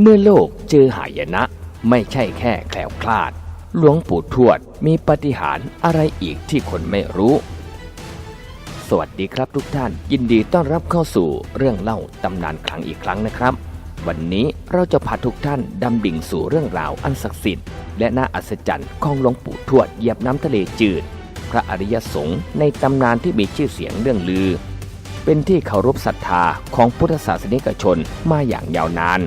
เมื่อโลกเจอหายนะ ไม่ใช่แค่แคล้วคลาด หลวงปู่ทวดมีปฏิหารอะไรอีกที่คนไม่รู้ สวัสดีครับทุกท่าน ยินดีต้อนรับเข้าสู่เรื่องเล่าตำนานครั้งอีกครั้งนะครับ วันนี้เราจะพาทุกท่านดำดิ่งสู่เรื่องราวอันศักดิ์สิทธิ์และน่าอัศจรรย์ของหลวงปู่ทวดเหยียบน้ำทะเลจืด พระอริยสงฆ์ในตำนานที่มีชื่อเสียงเรื่องลือ เป็นที่เคารพศรัทธาของพุทธศาสนิกชนมาอย่างยาวนาน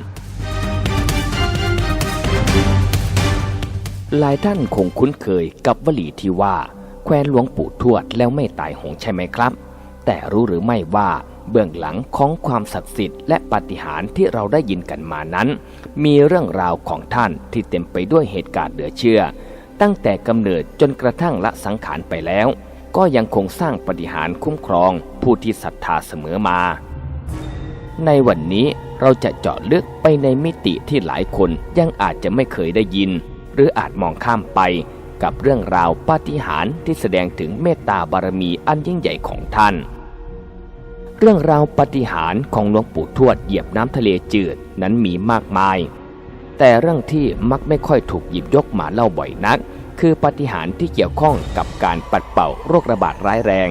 หลายท่านคงคุ้นเคยกับวลีที่ว่า แควนหลวงปู่ทวดแล้วไม่ตายหงใช่ไหมครับ แต่รู้หรือไม่ว่าเบื้องหลังของความศักดิ์สิทธิ์และปาฏิหาริย์ที่เราได้ยินกันมานั้น มีเรื่องราวของท่านที่เต็มไปด้วยเหตุการณ์เหลือเชื่อ ตั้งแต่กำเนิดจนกระทั่งละสังขารไปแล้ว ก็ยังคงสร้างปาฏิหาริย์คุ้มครองผู้ที่ศรัทธาเสมอมา ในวันนี้เราจะเจาะลึกไปในมิติที่หลายคนยังอาจจะไม่เคยได้ยิน หรืออาจมองข้ามไปกับเรื่องราวปาฏิหาริย์ที่แสดงถึงเมตตาบารมีอันยิ่งใหญ่ของท่าน เรื่องราวปาฏิหาริย์ของหลวงปู่ทวดเหยียบน้ำทะเลจืดนั้นมีมากมาย แต่เรื่องที่มักไม่ค่อยถูกหยิบยกมาเล่าบ่อยนัก คือปาฏิหาริย์ที่เกี่ยวข้องกับการปัดเป่าโรคระบาดร้ายแรง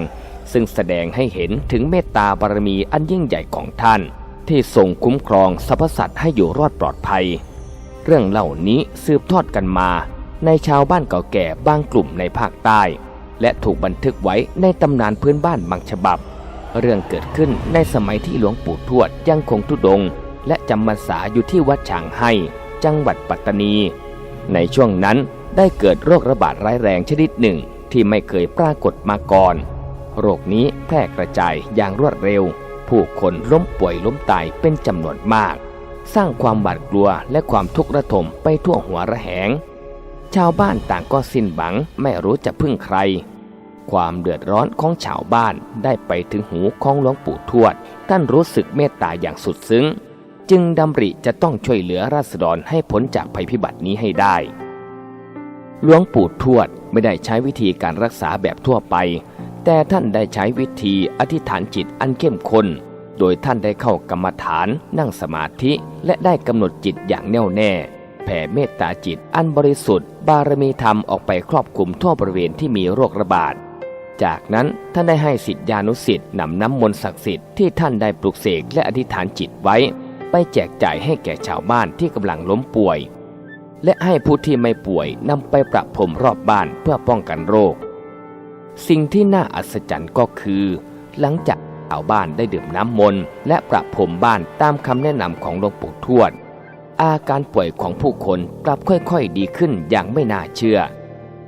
ซึ่งแสดงให้เห็นถึงเมตตาบารมีอันยิ่งใหญ่ของท่าน ที่ทรงคุ้มครองสรรพสัตว์ให้อยู่รอดปลอดภัย เรื่องเหล่านี้สืบทอดกันมา ในชาวบ้านเก่าแก่บางกลุ่มในภาคใต้ และถูกบันทึกไว้ในตำนานพื้นบ้านบางฉบับ เรื่องเกิดขึ้นในสมัยที่หลวงปู่ทวดยังคงทุดง และจำพรรษาอยู่ที่วัดฉางให้ จังหวัดปัตตานี ในช่วงนั้นได้เกิดโรคระบาดร้ายแรงชนิดหนึ่งที่ไม่เคยปรากฏมาก่อน โรคนี้แพร่กระจายอย่างรวดเร็ว ผู้คนล้มป่วยล้มตายเป็นจำนวนมาก สร้างความหวาดกลัวและความทุกข์ระทมไปทั่วหัวระแหง ชาวบ้านต่างก็สิ้นหวังไม่รู้จะพึ่งใคร ความเดือดร้อนของชาวบ้านได้ไปถึงหูของหลวงปู่ทวด ท่านรู้สึกเมตตาอย่างสุดซึ้ง จึงดำริจะต้องช่วยเหลือราษฎรให้พ้นจากภัยพิบัตินี้ให้ได้หลวงปู่ทวดไม่ได้ใช้วิธีการรักษาแบบทั่วไป แต่ท่านได้ใช้วิธีอธิษฐานจิตอันเข้มข้น โดยท่านได้เข้ากรรมฐานนั่งสมาธิและได้กำหนดจิตอย่างแน่วแน่ แผ่เมตตาจิตอันบริสุทธิ์ บารมีธรรมออกไปครอบคลุมทั่วบริเวณที่มีโรคระบาด จากนั้นท่านได้ให้สิทธิานุสิทธิ์นำน้ำมนต์ศักดิ์สิทธิ์ที่ท่านได้ปลุกเสกและอธิษฐานจิตไว้ ไปแจกจ่ายให้แก่ชาวบ้านที่กำลังล้มป่วย และให้ผู้ที่ไม่ป่วยนำไปประพรมรอบบ้านเพื่อป้องกันโรค สิ่งที่น่าอัศจรรย์ก็คือ หลังจาก ชาวบ้านได้ดื่มน้ำมนต์และประพรมบ้านตามคำแนะนำของหลวงปู่ทวด อาการป่วยของผู้คนกลับค่อยๆดีขึ้นอย่างไม่น่าเชื่อ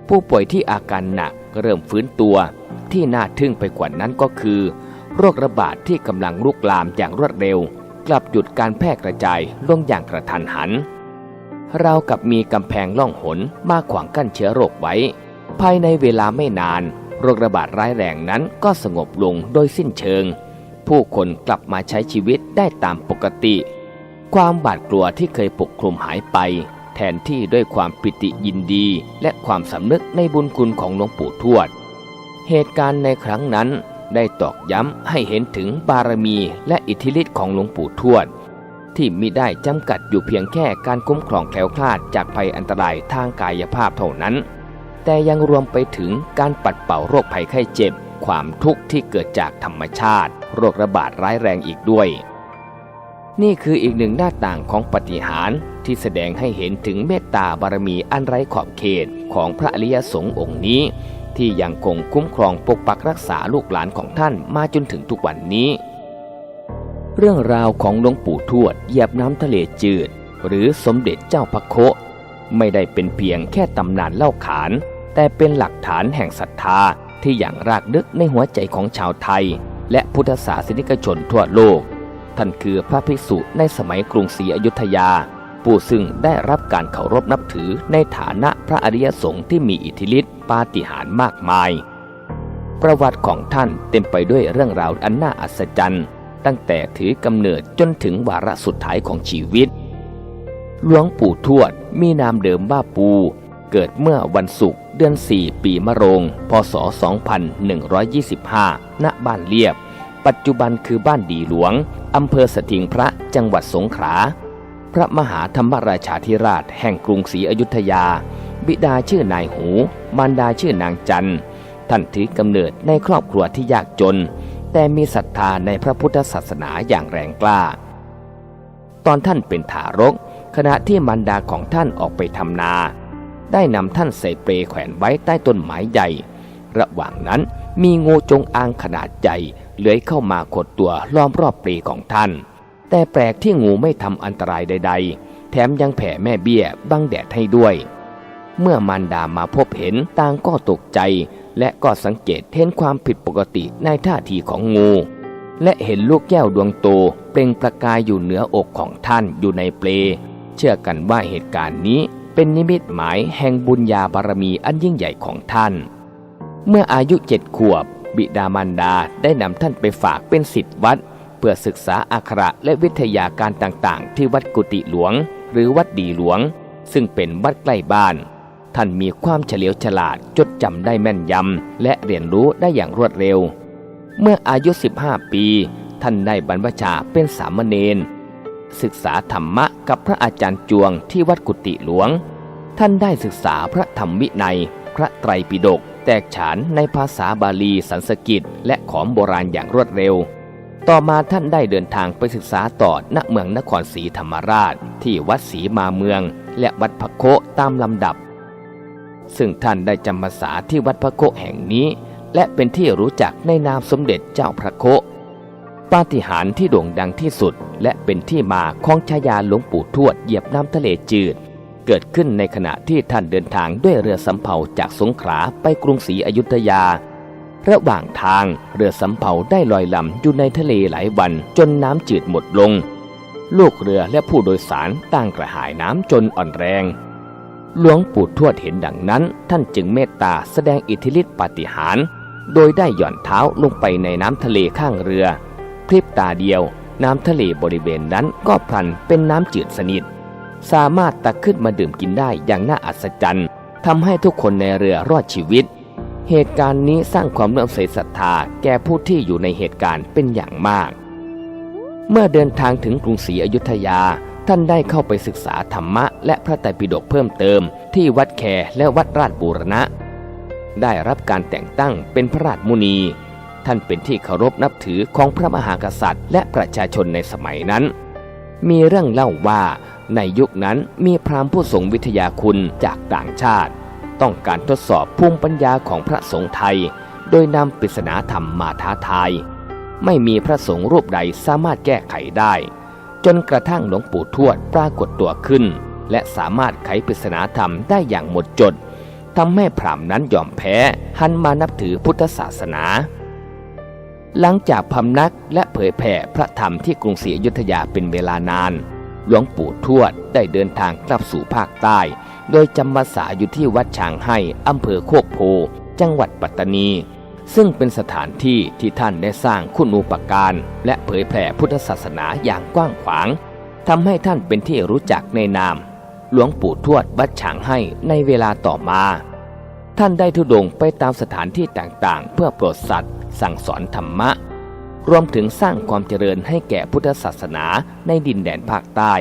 ผู้ป่วยที่อาการหนักเริ่มฟื้นตัว ที่น่าทึ่งไปกว่านั้นก็คือ โรคระบาดที่กำลังลุกลามอย่างรวดเร็ว กลับหยุดการแพร่กระจายลงอย่างกระทันหันเรากับมีกำแพงล่องหนมาขวางกั้นเชื้อโรคไว้ ภายในเวลาไม่นาน โรคระบาดร้ายแรงนั้นก็สงบลงโดยสิ้นเชิง ผู้คนกลับมาใช้ชีวิตได้ตามปกติ ความบาดกลัวที่เคยปกคลุมหายไป แทนที่ด้วยความปิติยินดี และความสำนึกในบุญคุณของหลวงปู่ทวด เหตุการณ์ในครั้งนั้นได้ตอกย้ำให้เห็นถึงบารมีและอิทธิฤทธิ์ของหลวงปู่ทวด ที่มิได้จำกัดอยู่เพียงแค่การคุ้มครองแคล้วคลาดจากภัยอันตรายทางกายภาพเท่านั้น แต่ยังรวมไปถึงการปัดเป่าโรคภัยไข้เจ็บ ความทุกข์ที่เกิดจากธรรมชาติ โรคระบาดร้ายแรงอีกด้วย นี่คืออีกหนึ่งหน้าต่างของปฏิหารที่แสดงให้เห็นถึงเมตตาบารมีอันไร้ขอบเขตของพระอริยสงฆ์องค์นี้ ที่ยังคงคุ้มครองปกปักรักษาลูกหลานของท่านมาจนถึงทุกวันนี้ เรื่องราวของหลวงปู่ทวดเหยียบน้ำทะเลจืด หรือสมเด็จเจ้าพระโค ไม่ได้เป็นเพียงแค่ตำนานเล่าขาน แต่เป็นหลักฐานแห่งศรัทธาที่อย่างรากลึกในหัวใจของชาวไทย และพุทธศาสนิกชนทั่วโลก ท่านคือพระภิกษุในสมัยกรุงศรีอยุธยา ผู้ซึ่งได้รับการเคารพนับถือในฐานะพระอริยสงฆ์ที่มีอิทธิฤทธิปาฏิหาริย์มากมาย ประวัติของท่านเต็มไปด้วยเรื่องราวอันน่าอัศจรรย์ ตั้งแต่ถือกำเนิดจนถึงวาระสุดท้ายของชีวิต หลวงปู่ทวดมีนามเดิมว่าปู เกิดเมื่อวันศุกร์เดือน 4 ปีมะโรง พศ 2125 ณ บ้านเลียบ ปัจจุบันคือบ้านดีหลวง อำเภอสถิงพระจังหวัดสงขลา พระมหาธรรมราชาธิราชแห่งกรุงศรีอยุธยา บิดาชื่อนายหู มารดาชื่อนางจันท่านถือกำเนิดในครอบครัวที่ยากจน แต่มีศรัทธาในพระพุทธศาสนาอย่างแรงกล้า ตอนท่านเป็นทารก ขณะที่มารดาของท่านออกไปทำนา ได้นำท่านใส่เปลแขวนไว้ใต้ต้นไม้ใหญ่ ระหว่างนั้นมีงูจงอางขนาดใหญ่เลื้อยเข้ามาขดตัวล้อมรอบเปลของท่าน แต่แปลกที่งูไม่ทำอันตรายใด ๆ แถมยังแผ่แม่เบี้ยบังแดดให้ด้วย เมื่อมารดามาพบเห็นต่างก็ตกใจ และก็สังเกตเห็นความผิดปกติในท่าทีของงูและเห็นลูกแก้วดวงโตเปล่งประกายอยู่เหนืออกของท่านอยู่ในเปล เชื่อกันว่าเหตุการณ์นี้เป็นนิมิตหมายแห่งบุญญาบารมีอันยิ่งใหญ่ของท่าน เมื่ออายุเจ็ดขวบ บิดามารดาได้นำท่านไปฝากเป็นศิษย์วัด เพื่อศึกษาอักขระและวิทยาการต่างๆ ที่วัดกุฏิหลวง หรือวัดดีหลวง ซึ่งเป็นวัดใกล้บ้าน ท่านมีความเฉลียวฉลาดจดจำได้แม่นยำและเรียนรู้ได้อย่างรวดเร็ว เมื่ออายุ 15 ปี ท่านได้บรรพชาเป็นสามเณร ศึกษาธรรมะกับพระอาจารย์จวงที่วัดกุฏิหลวง ท่านได้ศึกษาพระธรรมวินัย พระไตรปิฎกแตกฉานในภาษาบาลีสันสกฤตและขอมโบราณอย่างรวดเร็ว ต่อมาท่านได้เดินทางไปศึกษาต่อณเมืองนครศรีธรรมราช ที่วัดศรีมาเมือง และวัดพระโคตามลำดับ ซึ่งท่านได้จำพรรษาที่วัดพระโคแห่งนี้ และเป็นที่รู้จักในนามสมเด็จเจ้าพระโค ปาฏิหาริย์ที่โด่งดังที่สุด และเป็นที่มาของฉายาหลวงปู่ทวดเหยียบน้ำทะเลจืด เกิดขึ้นในขณะที่ท่านเดินทางด้วยเรือสำเภาจากสงขลาไปกรุงศรีอยุธยา ระหว่างทางเรือสำเภาได้ลอยลำอยู่ในทะเลหลายวันจนน้ำจืดหมดลง ลูกเรือและผู้โดยสารต่างกระหายน้ำจนอ่อนแรงหลวงปู่ทวดเห็นดังนั้น ท่านจึงเมตตาแสดงอิทธิฤทธิปาฏิหาริย์โดยได้หย่อนเท้าลงไปในน้ำทะเลข้างเรือ พริบตาเดียว น้ำทะเลบริเวณนั้นก็พลันเป็นน้ำจืดสนิท สามารถตักขึ้นมาดื่มกินได้อย่างน่าอัศจรรย์ทำให้ทุกคนในเรือรอดชีวิต เหตุการณ์นี้สร้างความเลื่อมใสศรัทธาแก่ผู้ที่อยู่ในเหตุการณ์เป็นอย่างมาก เมื่อเดินทางถึงกรุงศรีอยุธยาท่านได้เข้าไปศึกษาธรรมะและพระไตรปิฎกเพิ่มเติม ที่วัดแคและวัดราชบูรณะ ได้รับการแต่งตั้งเป็นพระราชมุนี ท่านเป็นที่เคารพนับถือของพระมหากษัตริย์ และประชาชนในสมัยนั้น มีเรื่องเล่าว่าในยุคนั้นมีพราหมณ์ผู้ทรงวิทยาคุณจากต่างชาติ ต้องการทดสอบภูมิปัญญาของพระสงฆ์ไทย โดยนำปริศนาธรรมมาท้าทาย ไม่มีพระสงฆ์รูปใดสามารถแก้ไขได้ จนกระทั่งหลวงปู่ทวดปรากฏตัวขึ้น และสามารถไขปริศนาธรรมได้อย่างหมดจดทำให้พราหมณ์นั้นยอมแพ้หันมานับถือพุทธศาสนา หลังจากพำนักและเผยแผ่พระธรรมที่กรุงศรีอยุธยาเป็นเวลานาน หลวงปู่ทวดได้เดินทางกลับสู่ภาคใต้ โดยจำพรรษาอยู่ที่วัดช้างให้อำเภอโคกโพ จังหวัดปัตตานี ซึ่งเป็นสถานที่ที่ท่านได้สร้างคุณูปการ และเผยแผ่พุทธศาสนาอย่างกว้างขวางทำให้ท่านเป็นที่รู้จักในนาม หลวงปู่ทวดวัดฉางให้ในเวลาต่อมา ท่านได้ทุดงไปตามสถานที่ต่างๆ เพื่อโปรดสัตว์ สั่งสอนธรรมะ รวมถึงสร้างความเจริญให้แก่พุทธศาสนาในดินแดนภาคใต้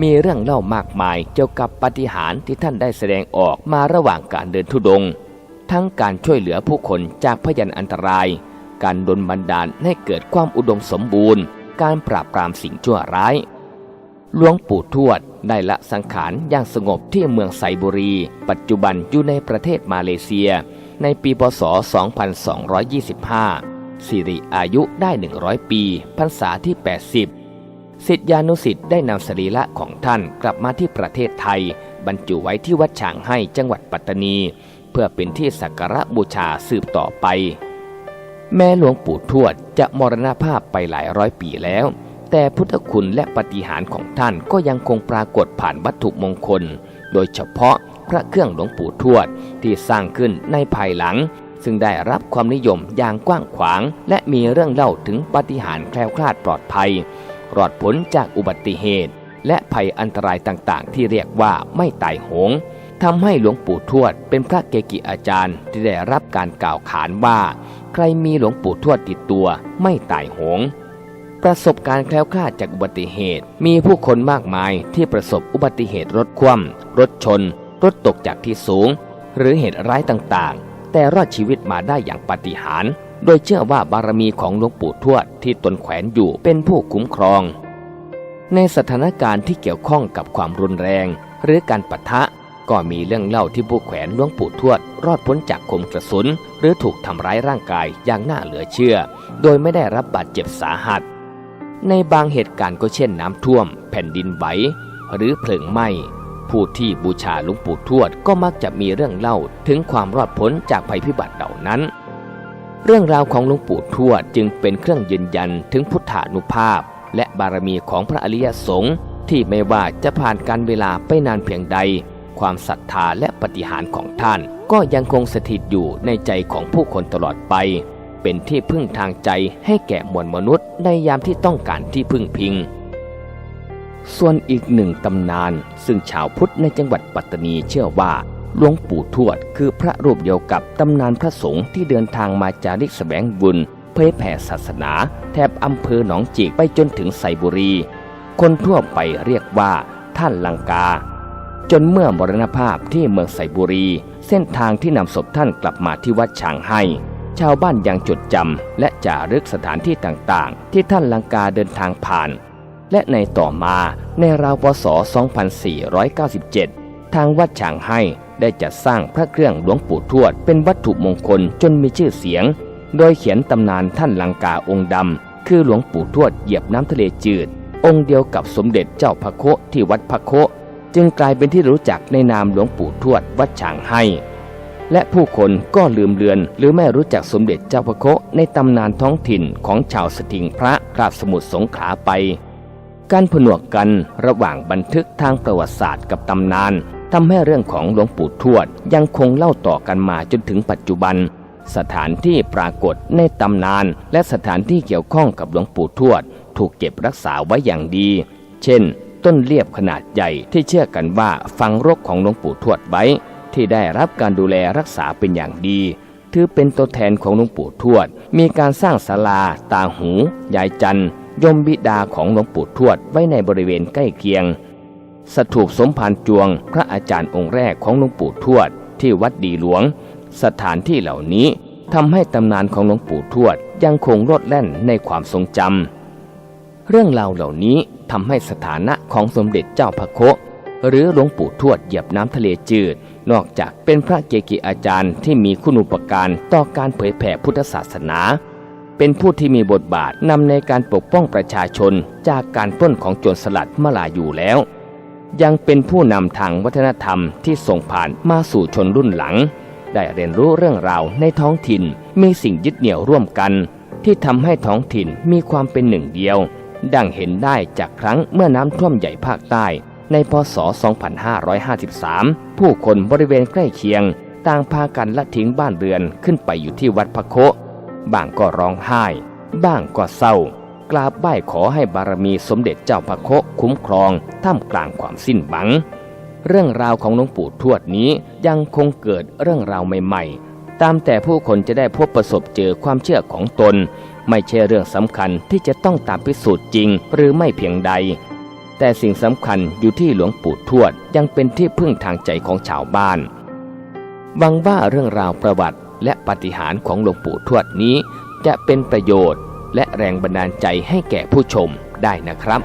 มีเรื่องเล่ามากมายเกี่ยวกับปฏิหารที่ท่านได้แสดงออกมาระหว่างการเดินทุดงค์ทั้งการช่วยเหลือผู้คนจากพยันอันตราย การดลบันดาลให้เกิดความอุดมสมบูรณ์ การปราบปรามสิ่งชั่วร้ายหลวงปู่ทวดได้ละสังขารอย่างสงบที่เมืองไซบุรี ปัจจุบันอยู่ในประเทศมาเลเซีย ในปีพศ 2225 สิริอายุได้ 100 ปี พรรษาที่ 80 สิทธิานุสิทธิ์ได้นำสรีระของท่านกลับมาที่ประเทศไทย บรรจุไว้ที่วัดฉางให้จังหวัดปัตตานี เพื่อเป็นที่สักการะบูชาสืบต่อไป แม้หลวงปู่ทวดจะมรณภาพไปหลายร้อยปีแล้ว แต่พุทธคุณและปฏิหารของท่านก็ยังคงปรากฏผ่านวัตถุมงคล โดยเฉพาะ ระเครื่องหลวงปู่ทวด ที่สร้างขึ้นในภายหลัง ซึ่งได้รับความนิยมอย่างกว้างขวาง และมีเรื่องเล่าถึงปาฏิหารย์แคล้วคลาดปลอดภัย รอดพ้นจากอุบัติเหตุ และภัยอันตรายต่างๆ ที่เรียกว่าไม่ตายโหงทำให้หลวงปู่ทวดเป็นพระเกจิอาจารย์ที่ได้รับการกล่าวขานว่า ใครมีหลวงปู่ทวดติดตัวไม่ตายโหงประสบการณ์แคล้วคลาดจากอุบัติเหตุ มีผู้คนมากมายที่ประสบอุบัติเหตุรถคว่ำรถชน รถตกจากที่สูง หรือเหตุร้ายต่างๆ แต่รอดชีวิตมาได้อย่างปาฏิหาริย์โดยเชื่อว่าบารมีของหลวงปู่ทวดที่ตนแขวนอยู่เป็นผู้คุ้มครอง ในสถานการณ์ที่เกี่ยวข้องกับความรุนแรง หรือการปะทะก็มีเรื่องเล่าที่ผู้แขวนหลวงปู่ทวด รอดพ้นจากคมกระสุน หรือถูกทำร้ายร่างกายอย่างน่าเหลือเชื่อ โดยไม่ได้รับบาดเจ็บสาหัส ในบางเหตุการณ์ก็เช่นน้ำท่วม แผ่นดินไหวหรือเพลิงไหม้ ผู้ที่บูชาหลวงปู่ทวดก็มักจะมีเรื่องเล่าถึงความรอดพ้นจากภัยพิบัติเหล่านั้น เรื่องราวของหลวงปู่ทวดจึงเป็นเครื่องยืนยันถึงพุทธานุภาพ และบารมีของพระอริยสงฆ์ที่ไม่ว่าจะผ่านการเวลาไปนานเพียงใด ความศรัทธาและปฏิหารของท่าน ก็ยังคงสถิตอยู่ในใจของผู้คนตลอดไป เป็นที่พึ่งทางใจให้แก่มวลมนุษย์ในยามที่ต้องการที่พึ่งพิง ส่วนอีกหนึ่งตำนาน ซึ่งชาวพุทธในจังหวัดปัตตานีเชื่อว่าหลวงปู่ทวด คือพระรูปเดียวกับตำนานพระสงฆ์ที่เดินทางมาจาริกแสวงบุญ เผยแผ่ศาสนา แถบอำเภอหนองจิกไปจนถึงไสบุรี คนทั่วไปเรียกว่าท่านลังกา จนเมื่อมรณภาพที่เมืองไสบุรี เส้นทางที่นำศพท่านกลับมาที่วัดฉางให้ ชาวบ้านยังจดจำและจารึกสถานที่ต่างๆ ที่ท่านลังกาเดินทางผ่าน และในต่อมาในราวปศ2497 ทางวัดฉางให้ได้จัดสร้างพระเครื่องหลวงปู่ทวด เป็นวัตถุมงคลจนมีชื่อเสียง โดยเขียนตำนานท่านลังกาองค์ดำคือหลวงปู่ทวดเหยียบน้ำทะเลจืด องค์เดียวกับสมเด็จเจ้าพระโคที่วัดพระโคจึงกลายเป็นที่รู้จักในนามหลวงปู่ทวดวัดฉางให้ และผู้คนก็ลืมเลือน หรือไม่รู้จักสมเด็จเจ้าพระโคในตำนานท้องถิ่นของชาวสถิงพระกราบสมุทรสงขลาไป การผนวกกันระหว่างบันทึกทางประวัติศาสตร์กับตำนานทำให้เรื่องของหลวงปู่ทวดยังคงเล่าต่อกันมาจนถึงปัจจุบัน สถานที่ปรากฏในตำนาน และสถานที่เกี่ยวข้องกับหลวงปู่ทวด ถูกเก็บรักษาไว้อย่างดี เช่น ต้นเลียบขนาดใหญ่ที่เชื่อกันว่าฝังรกของหลวงปู่ทวดไว้ ที่ได้รับการดูแลรักษาเป็นอย่างดี ถือเป็นตัวแทนของหลวงปู่ทวด มีการสร้างศาลา ตาหู ยายจันทร์ ยมบิดาของหลวงปู่ทวดไว้ในบริเวณใกล้เคียง สถูปสมภารจวงพระอาจารย์องค์แรกของหลวงปู่ทวดที่วัดดีหลวง สถานที่เหล่านี้ทำให้ตำนานของหลวงปู่ทวดยังคงโลดแล่นในความทรงจำเรื่องราวเหล่านี้ทำให้สถานะของสมเด็จเจ้าพระโคหรือหลวงปู่ทวดเหยียบน้ำทะเลจืด นอกจากเป็นพระเกจิอาจารย์ที่มีคุณูปการต่อการเผยแผ่พุทธศาสนา เป็นผู้ที่มีบทบาทนำในการปกป้องประชาชนจากการปล้นของโจรสลัดมาลาอยู่แล้ว ยังเป็นผู้นำทางวัฒนธรรมที่ส่งผ่านมาสู่ชนรุ่นหลัง ได้เรียนรู้เรื่องราวในท้องถิ่นมีสิ่งยึดเหนี่ยวร่วมกัน ที่ทำให้ท้องถิ่นมีความเป็นหนึ่งเดียว ดังเห็นได้จากครั้งเมื่อน้ำท่วมใหญ่ภาคใต้ ในพศ 2553 ผู้คนบริเวณใกล้เคียงต่างพากันละทิ้งบ้านเรือนขึ้นไปอยู่ที่วัดพระโค บ้างก็ร้องไห้ บ้างก็เศร้ากราบไหว้ขอให้บารมีสมเด็จเจ้าพระโคคุ้มครองท่ามกลางความสิ้นหวัง เรื่องราวของหลวงปู่ทวดนี้ยังคงเกิดเรื่องราวใหม่ๆ ตามแต่ผู้คนจะได้พบประสบเจอความเชื่อของตน ไม่ใช่เรื่องสำคัญที่จะต้องตามพิสูจน์จริงหรือไม่เพียงใด แต่สิ่งสำคัญอยู่ที่หลวงปู่ทวดยังเป็นที่พึ่งทางใจของชาวบ้านหวังว่าเรื่องราวประวัติ และปฏิหารของหลวงปู่ทวดนี้ จะเป็นประโยชน์ และแรงบันดาลใจให้แก่ผู้ชมได้นะครับ